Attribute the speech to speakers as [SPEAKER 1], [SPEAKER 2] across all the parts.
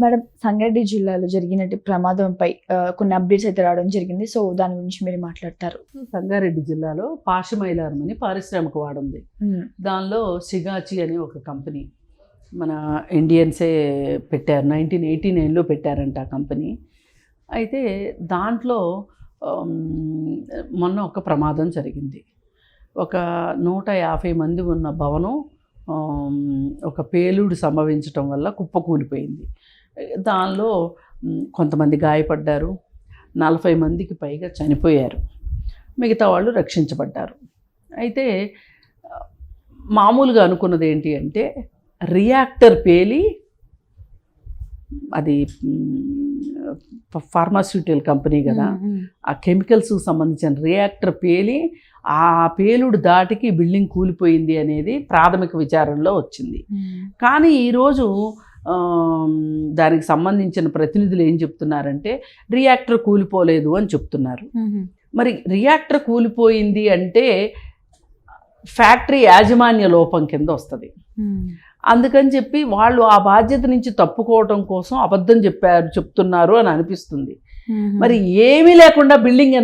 [SPEAKER 1] Madam Sangareddy జిల్లాలో జరిగినట్టు ప్రమాదంపై కొన్ని అప్డేట్స్ అయితే రావడం జరిగింది. సో దాని గురించి మీరు మాట్లాడతారు.
[SPEAKER 2] సంగారెడ్డి జిల్లాలో పాషమైలారం అని పారిశ్రామిక వాడ ఉంది దానిలో సిగాచి అనే ఒక కంపెనీ మన ఇండియన్సే పెట్టారు. నైన్టీన్ ఎయిటీ నైన్లో పెట్టారంట ఆ కంపెనీ. అయితే దాంట్లో మొన్న ఒక ప్రమాదం జరిగింది. ఒక నూట యాభై మంది ఉన్న భవనం ఒక పేలుడు సంభవించటం వల్ల కుప్పకూలిపోయింది. దానిలో కొంతమంది గాయపడ్డారు. నలభై మందికి పైగా చనిపోయారు. మిగతా వాళ్ళు రక్షించబడ్డారు. అయితే మామూలుగా అనుకున్నది ఏంటి అంటే రియాక్టర్ పేలి అది ఫార్మాస్యూటికల్ కంపెనీ కదా. ఆ కెమికల్స్కి సంబంధించిన రియాక్టర్ పేలి ఆ పేలుడు దాటికి బిల్డింగ్ కూలిపోయింది అనేది ప్రాథమిక విచారణలో వచ్చింది. కానీ ఈరోజు దానికి సంబంధించిన ప్రతినిధులు ఏం చెప్తున్నారంటే రియాక్టర్ కూలిపోలేదు అని చెప్తున్నారు. మరి రియాక్టర్ కూలిపోయింది అంటే ఫ్యాక్టరీ యాజమాన్య లోపం కింద వస్తుంది. అందుకని చెప్పి వాళ్ళు ఆ బాధ్యత నుంచి తప్పుకోవటం కోసం అబద్ధం చెప్పారు చెప్తున్నారు అని అనిపిస్తుంది. మరి ఏమీ లేకుండా బిల్డింగ్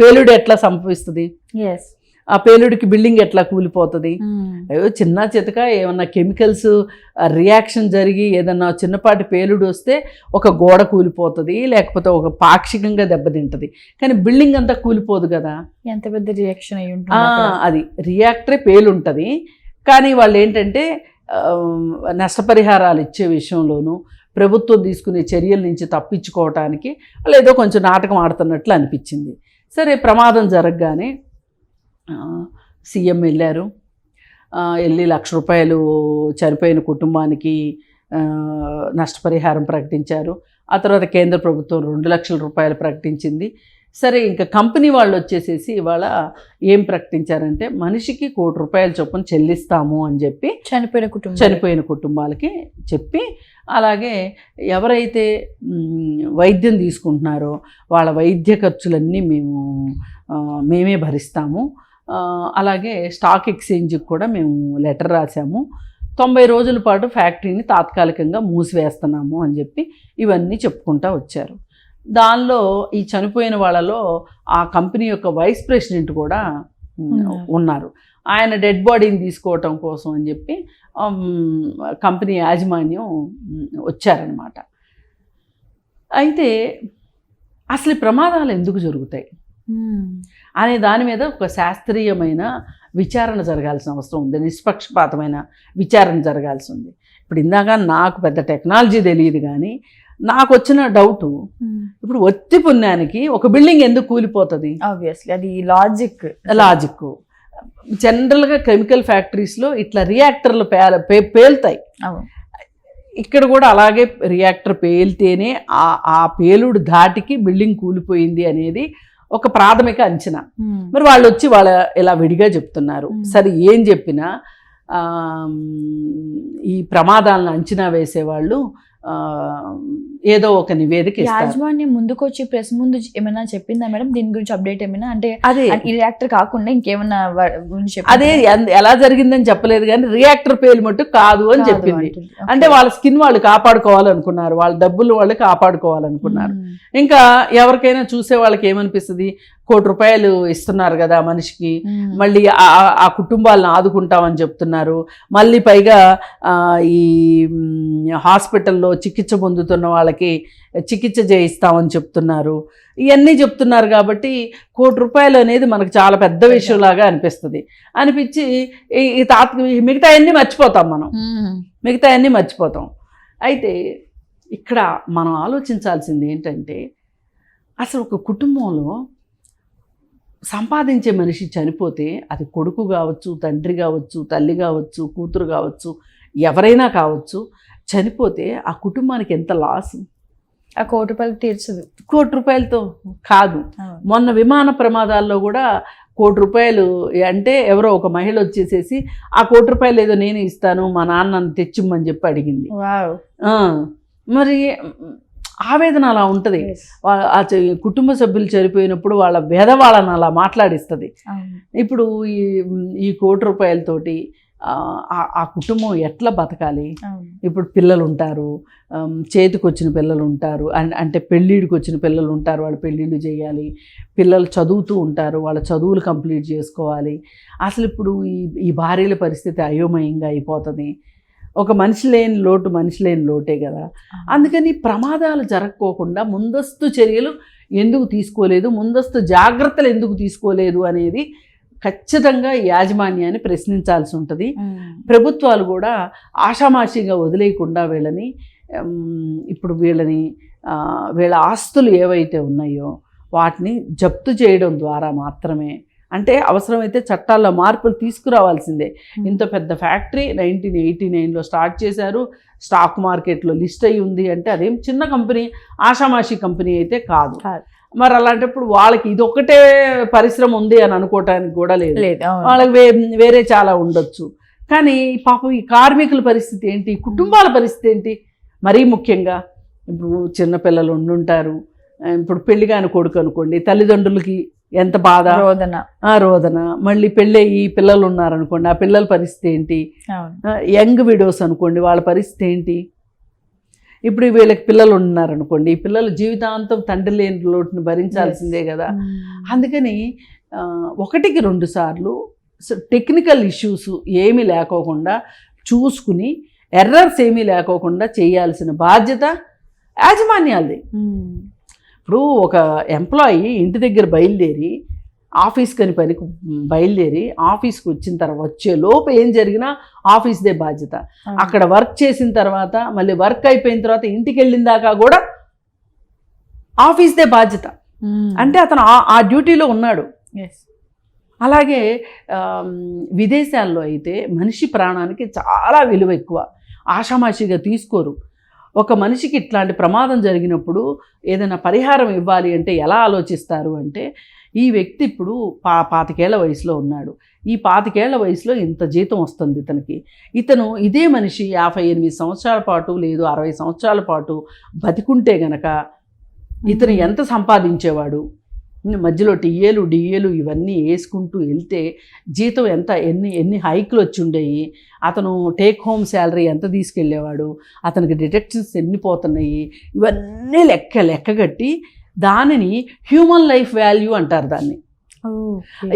[SPEAKER 2] పేలుడు ఎట్లా సంభవిస్తుంది?
[SPEAKER 1] Yes.
[SPEAKER 2] ఆ పేలుడికి బిల్డింగ్ ఎట్లా కూలిపోతుంది? అయ్యో చిన్న చితక ఏమన్నా కెమికల్స్ రియాక్షన్ జరిగి ఏదన్నా చిన్నపాటి పేలుడు వస్తే ఒక గోడ కూలిపోతుంది లేకపోతే ఒక పాక్షికంగా దెబ్బతింటది. కానీ బిల్డింగ్ అంతా కూలిపోదు కదా.
[SPEAKER 1] ఎంత పెద్ద రియాక్షన్ అయి
[SPEAKER 2] ఆ,
[SPEAKER 1] ఉంటుంది.
[SPEAKER 2] అది రియాక్టరే పేలుంటుంది. కానీ వాళ్ళు ఏంటంటే నష్టపరిహారాలు ఇచ్చే విషయంలోనూ ప్రభుత్వం తీసుకునే చర్యల నుంచి తప్పించుకోవటానికి వాళ్ళు ఏదో కొంచెం నాటకం ఆడుతున్నట్లు అనిపించింది. సరే ప్రమాదం జరగగానే సీఎం వెళ్ళారు. వెళ్ళి లక్ష రూపాయలు చనిపోయిన కుటుంబానికి నష్టపరిహారం ప్రకటించారు. ఆ తర్వాత కేంద్ర ప్రభుత్వం రెండు లక్షల రూపాయలు ప్రకటించింది. సరే ఇంకా కంపెనీ వాళ్ళు వచ్చేసేసి ఇవాళ ఏం ప్రకటించారంటే మనిషికి కోటి రూపాయల చొప్పున చెల్లిస్తాము అని చెప్పి
[SPEAKER 1] చనిపోయిన కుటుంబం.
[SPEAKER 2] చనిపోయిన కుటుంబాలకి చెప్పి అలాగే ఎవరైతే వైద్యం తీసుకుంటున్నారో వాళ్ళ వైద్య ఖర్చులన్నీ మేము మేమే భరిస్తాము. అలాగే స్టాక్ ఎక్స్చేంజ్కి కూడా మేము లెటర్ రాసాము తొంభై రోజుల పాటు ఫ్యాక్టరీని తాత్కాలికంగా మూసివేస్తున్నాము అని చెప్పి ఇవన్నీ చెప్పుకుంటా వచ్చారు. దానిలో ఈ చనిపోయిన వాళ్ళలో ఆ కంపెనీ యొక్క వైస్ ప్రెసిడెంట్ కూడా
[SPEAKER 1] ఉన్నారు.
[SPEAKER 2] ఆయన డెడ్ బాడీని తీసుకోవటం కోసం అని చెప్పి కంపెనీ యాజమాన్యం వచ్చారనమాట అయితే అసలు ప్రమాదాలు ఎందుకు జరుగుతాయి? అనే దాని మీద ఒక శాస్త్రీయమైన విచారణ జరగాల్సిన అవసరం ఉంది నిష్పక్షపాతమైన విచారణ జరగాల్సి ఉంది. ఇప్పుడు ఇందాక నాకు పెద్ద టెక్నాలజీ తెలియదు కానీ నాకు వచ్చిన డౌటు. ఇప్పుడు ఒత్తి పుణ్యానికి ఒక బిల్డింగ్ ఎందుకు కూలిపోతుంది?
[SPEAKER 1] ఆబ్వియస్లీ అది లాజిక్
[SPEAKER 2] లాజిక్ జనరల్గా కెమికల్ ఫ్యాక్టరీస్లో ఇట్లా రియాక్టర్లు పేల పే- పేలుతాయి. ఇక్కడ కూడా అలాగే రియాక్టర్ పేలితేనే ఆ ఆ పేలుడు ధాటికి బిల్డింగ్ కూలిపోయింది అనేది ఒక ప్రాథమిక అంచనా. మరి వాళ్ళు వచ్చి వాళ్ళ ఇలా విడిగా చెప్తున్నారు. సరే ఏం చెప్పినా ఈ ప్రమాదాలను అంచనా వేసేవాళ్ళు ఏదో ఒక నివేదిక
[SPEAKER 1] యాజమాన్యం ముందుకు వచ్చి ప్రెస్ ముందు ఏమైనా చెప్పిందా మేడం? దీని గురించి అప్డేట్ ఏమైనా? అంటే
[SPEAKER 2] అదే.
[SPEAKER 1] ఈ రియాక్టర్ కాకుండా ఇంకేమైనా
[SPEAKER 2] అదే ఎలా జరిగిందని చెప్పలేదు కానీ రియాక్టర్ పేలు మట్టు కాదు అని చెప్పింది. అంటే వాళ్ళ స్కిన్ వాళ్ళు కాపాడుకోవాలనుకున్నారు. వాళ్ళ డబ్బులు వాళ్ళు కాపాడుకోవాలనుకున్నారు. ఇంకా ఎవరికైనా చూసే వాళ్ళకి ఏమనిపిస్తుంది? కోటి రూపాయలు ఇస్తున్నారు కదా మనిషికి. మళ్ళీ ఆ- కుటుంబాలను ఆదుకుంటామని చెప్తున్నారు. మళ్ళీ పైగా ఈ హాస్పిటల్లో చికిత్స పొందుతున్న వాళ్ళకి చికిత్స చేయిస్తామని చెప్తున్నారు. ఇవన్నీ చెప్తున్నారు కాబట్టి కోటి రూపాయలు అనేది మనకు చాలా పెద్ద విషయంలాగా అనిపిస్తుంది. అనిపించి ఈ- ఈ తాత మిగతా అన్నీ మర్చిపోతాం మనం. మిగతా అన్నీ మర్చిపోతాం. అయితే ఇక్కడ మనం ఆలోచించాల్సింది ఏంటంటే అసలు ఒక కుటుంబంలో సంపాదించే మనిషి చనిపోతే అది కొడుకు కావచ్చు తండ్రి కావచ్చు తల్లి కావచ్చు కూతురు కావచ్చు ఎవరైనా కావచ్చు. చనిపోతే ఆ కుటుంబానికి ఎంత లాస్
[SPEAKER 1] ఆ కోటి రూపాయలు తీర్చదు.
[SPEAKER 2] కోటి రూపాయలతో కాదు. మొన్న విమాన ప్రమాదాల్లో కూడా కోటి రూపాయలు అంటే ఎవరో ఒక మహిళ వచ్చేసేసి ఆ కోటి రూపాయలు ఏదో నేను ఇస్తాను మా నాన్న తెచ్చిమ్మని చెప్పి అడిగింది. మరి ఆవేదన అలా ఉంటుంది. ఆ కుటుంబ సభ్యులు చనిపోయినప్పుడు వాళ్ళ వాళ్ళని అలా మాట్లాడిస్తుంది. ఇప్పుడు ఈ ఈ కోటి రూపాయలతోటి ఆ, కుటుంబం ఎట్లా బతకాలి. ఇప్పుడు పిల్లలు ఉంటారు చేతికి వచ్చిన పిల్లలు ఉంటారు అంటే పెళ్ళిడికి వచ్చిన పిల్లలు ఉంటారు వాళ్ళు పెళ్ళిళ్ళు చేయాలి పిల్లలు చదువుతూ ఉంటారు వాళ్ళ చదువులు కంప్లీట్ చేసుకోవాలి. అసలు ఇప్పుడు ఈ ఈ భార్యల పరిస్థితి అయోమయంగా అయిపోతుంది. ఒక మనిషి లేని లోటు మనిషి లేని లోటే కదా. అందుకని ప్రమాదాలు జరగకోకుండా ముందస్తు చర్యలు ఎందుకు తీసుకోలేదు ముందస్తు జాగ్రత్తలు ఎందుకు తీసుకోలేదు అనేది ఖచ్చితంగా యాజమాన్యాన్ని ప్రశ్నించాల్సి ఉంటుంది. ప్రభుత్వాలు కూడా ఆషామాషిగా వదిలేయకుండా వీళ్ళని ఇప్పుడు వీళ్ళని వీళ్ళ ఆస్తులు ఏవైతే ఉన్నాయో వాటిని జప్తు చేయడం ద్వారా మాత్రమే. అంటే అవసరమైతే చట్టాల్లో మార్పులు తీసుకురావాల్సిందే. ఇంత పెద్ద ఫ్యాక్టరీ నైన్టీన్ ఎయిటీ నైన్లో స్టార్ట్ చేశారు. స్టాక్ మార్కెట్లో లిస్ట్ అయి ఉంది అంటే అదేం చిన్న కంపెనీ ఆషామాషి కంపెనీ అయితే కాదు. మరి అలాంటప్పుడు వాళ్ళకి ఇది ఒక్కటే పరిశ్రమ ఉంది అని అనుకోవటానికి కూడా లేదు. వాళ్ళకి వే వేరే చాలా ఉండొచ్చు. కానీ పాపం ఈ కార్మికుల పరిస్థితి ఏంటి? కుటుంబాల పరిస్థితి ఏంటి? మరీ ముఖ్యంగా ఇప్పుడు చిన్నపిల్లలు ఉండుంటారు. ఇప్పుడు పెళ్ళి కాని కొడుకు అనుకోండి తల్లిదండ్రులకి ఎంత బాధ?
[SPEAKER 1] రోదన.
[SPEAKER 2] ఆ రోదన. మళ్ళీ పెళ్ళయి పిల్లలు ఉన్నారనుకోండి ఆ పిల్లల పరిస్థితి ఏంటి? యంగ్ విడోస్ అనుకోండి వాళ్ళ పరిస్థితి ఏంటి? ఇప్పుడు వీళ్ళకి పిల్లలు ఉన్నారనుకోండి ఈ పిల్లలు జీవితాంతం తండ్రి లేని లోటుని భరించాల్సిందే కదా
[SPEAKER 1] ఉమ్.
[SPEAKER 2] అందుకని ఒకటికి రెండు సార్లు టెక్నికల్ ఇష్యూస్ ఏమీ లేకోకుండా చూసుకుని ఎర్రర్స్ ఏమీ లేకోకుండా చేయాల్సిన బాధ్యత యాజమాన్యాలది
[SPEAKER 1] ఉమ్.
[SPEAKER 2] ఇప్పుడు ఒక ఎంప్లాయీ ఇంటి దగ్గర బయలుదేరి ఆఫీస్కి అని పనికి బయలుదేరి ఆఫీస్కి వచ్చిన తర్వాత వచ్చే లోపు ఏం జరిగినా ఆఫీస్దే బాధ్యత. అక్కడ వర్క్ చేసిన తర్వాత మళ్ళీ వర్క్ అయిపోయిన తర్వాత ఇంటికి వెళ్ళిన దాకా కూడా ఆఫీస్దే బాధ్యత. అంటే అతను ఆ- ఆ డ్యూటీలో ఉన్నాడు. అలాగే విదేశాల్లో అయితే మనిషి ప్రాణానికి చాలా విలువ ఎక్కువ ఆషామాషిగా తీసుకోరు ఒక మనిషికి ఇట్లాంటి ప్రమాదం జరిగినప్పుడు ఏదైనా పరిహారం ఇవ్వాలి అంటే ఎలా ఆలోచిస్తారు అంటే ఈ వ్యక్తి ఇప్పుడు పా పాతికేళ్ళ వయసులో ఉన్నాడు. ఈ పాతికేళ్ళ వయసులో ఇంత జీతం వస్తుంది ఇతనికి. ఇతను ఇదే మనిషి యాభై ఎనిమిది సంవత్సరాల పాటు లేదు అరవై సంవత్సరాల పాటు బతికుంటే గనక ఇతను ఎంత సంపాదించేవాడు? మధ్యలో టీఏలు డిఏలు ఇవన్నీ వేసుకుంటూ వెళ్తే జీతం ఎంత ఎన్ని ఎన్ని హైక్లు వచ్చి ఉండేవి అతను టేక్ హోమ్ శాలరీ ఎంత తీసుకెళ్ళేవాడు అతనికి డిడక్షన్స్ ఎన్ని పోతున్నాయి ఇవన్నీ లెక్క లెక్క కట్టి దానిని హ్యూమన్ లైఫ్ వాల్యూ అంటారు దాన్ని.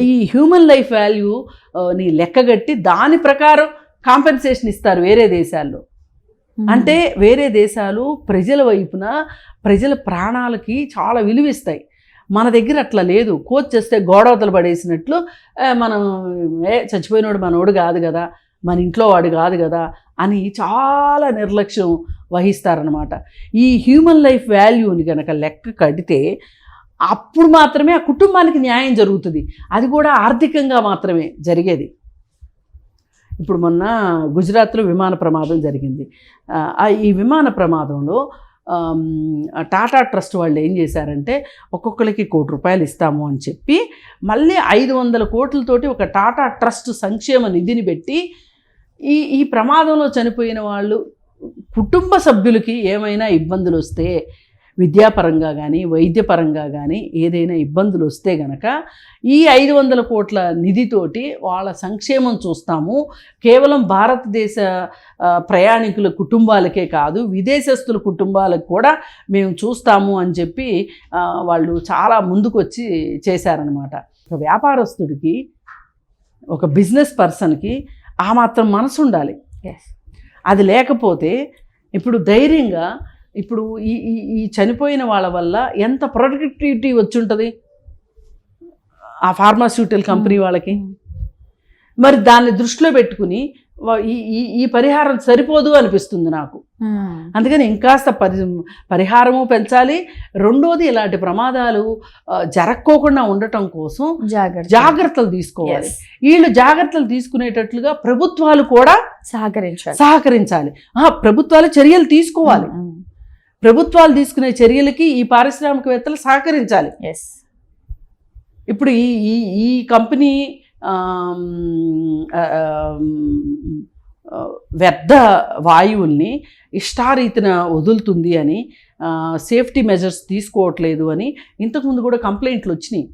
[SPEAKER 2] ఈ హ్యూమన్ లైఫ్ వాల్యూ ఆ, ని లెక్కగట్టి దాని ప్రకారం కాంపెన్సేషన్ ఇస్తారు వేరే దేశాల్లో. అంటే వేరే దేశాలు ప్రజల వైపున ప్రజల ప్రాణాలకి చాలా విలువిస్తాయి మన దగ్గర అట్లా లేదు. కోచ్ చేస్తే గోడవతలు పడేసినట్లు మనం ఏ చచ్చిపోయినోడు మనోడు కాదు కదా మన ఇంట్లో వాడు కాదు కదా అని చాలా నిర్లక్ష్యం వహిస్తారనమాట ఈ హ్యూమన్ లైఫ్ వాల్యూని కనుక లెక్క కడితే అప్పుడు మాత్రమే ఆ కుటుంబానికి న్యాయం జరుగుతుంది. అది కూడా ఆర్థికంగా మాత్రమే జరిగేది. ఇప్పుడు మొన్న గుజరాత్లో విమాన ప్రమాదం జరిగింది. ఈ విమాన ప్రమాదంలో టాటా ట్రస్ట్ వాళ్ళు ఏం చేశారంటే ఒక్కొక్కరికి కోటి రూపాయలు ఇస్తాము అని చెప్పి మళ్ళీ ఐదు వందల కోట్లతోటి ఒక టాటా ట్రస్ట్ సంక్షేమ నిధిని పెట్టి ఈ ఈ ప్రమాదంలో చనిపోయిన వాళ్ళు కుటుంబ సభ్యులకి ఏమైనా ఇబ్బందులు వస్తే విద్యాపరంగా కానీ వైద్యపరంగా కానీ ఏదైనా ఇబ్బందులు వస్తే గనక ఈ ఐదు వందల కోట్ల నిధితోటి వాళ్ళ సంక్షేమం చూస్తాము. కేవలం భారతదేశ ప్రయాణికుల కుటుంబాలకే కాదు విదేశస్తుల కుటుంబాలకు కూడా మేము చూస్తాము అని చెప్పి వాళ్ళు చాలా ముందుకొచ్చి చేశారనమాట ఒక వ్యాపారస్తుడికి ఒక బిజినెస్ పర్సన్కి ఆ మాత్రం మనసు ఉండాలి. అది లేకపోతే ఇప్పుడు ధైర్యంగా ఇప్పుడు ఈ ఈ చనిపోయిన వాళ్ళ వల్ల ఎంత ప్రొడక్టివిటీ వచ్చి ఉంటుంది ఆ ఫార్మాస్యూటికల్ కంపెనీ వాళ్ళకి. మరి దాన్ని దృష్టిలో పెట్టుకుని ఈ ఈ పరిహారం సరిపోదు అనిపిస్తుంది నాకు. అందుకని ఇంకాస్త పరి పరిహారము పెంచాలి. రెండోది ఇలాంటి ప్రమాదాలు జరక్కోకుండా ఉండటం కోసం
[SPEAKER 1] జాగ్రత్త.
[SPEAKER 2] జాగ్రత్తలు తీసుకోవాలి. వీళ్ళు జాగ్రత్తలు తీసుకునేటట్లుగా ప్రభుత్వాలు కూడా
[SPEAKER 1] సహకరించాలి.
[SPEAKER 2] సహకరించాలి. ఆ, ప్రభుత్వాలు చర్యలు తీసుకోవాలి. ప్రభుత్వాలు తీసుకునే చర్యలకి ఈ పారిశ్రామికవేత్తలు సహకరించాలి.
[SPEAKER 1] ఎస్
[SPEAKER 2] ఇప్పుడు ఈ ఈ ఈ కంపెనీ వ్యర్థ వాయువుల్ని ఇష్టారీతిన వదులుతుంది అని సేఫ్టీ మెజర్స్ తీసుకోవట్లేదు అని ఇంతకుముందు కూడా కంప్లైంట్లు వచ్చినాయి.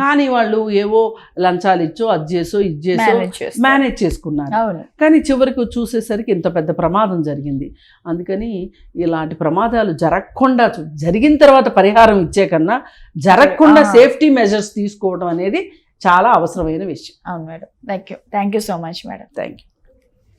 [SPEAKER 2] కానీ వాళ్ళు ఏవో లంచాలు ఇచ్చో అది చేసో ఇది చేసో. మేనేజ్ చేసుకున్నారు. కానీ చివరికి చూసేసరికి ఇంత పెద్ద ప్రమాదం జరిగింది. అందుకని ఇలాంటి ప్రమాదాలు జరగకుండా జరిగిన తర్వాత పరిహారం ఇచ్చే కన్నా జరగకుండా. సేఫ్టీ మెజర్స్ తీసుకోవడం అనేది చాలా అవసరమైన విషయం.
[SPEAKER 1] అవును madam. Thank you thank you so much madam
[SPEAKER 2] thank you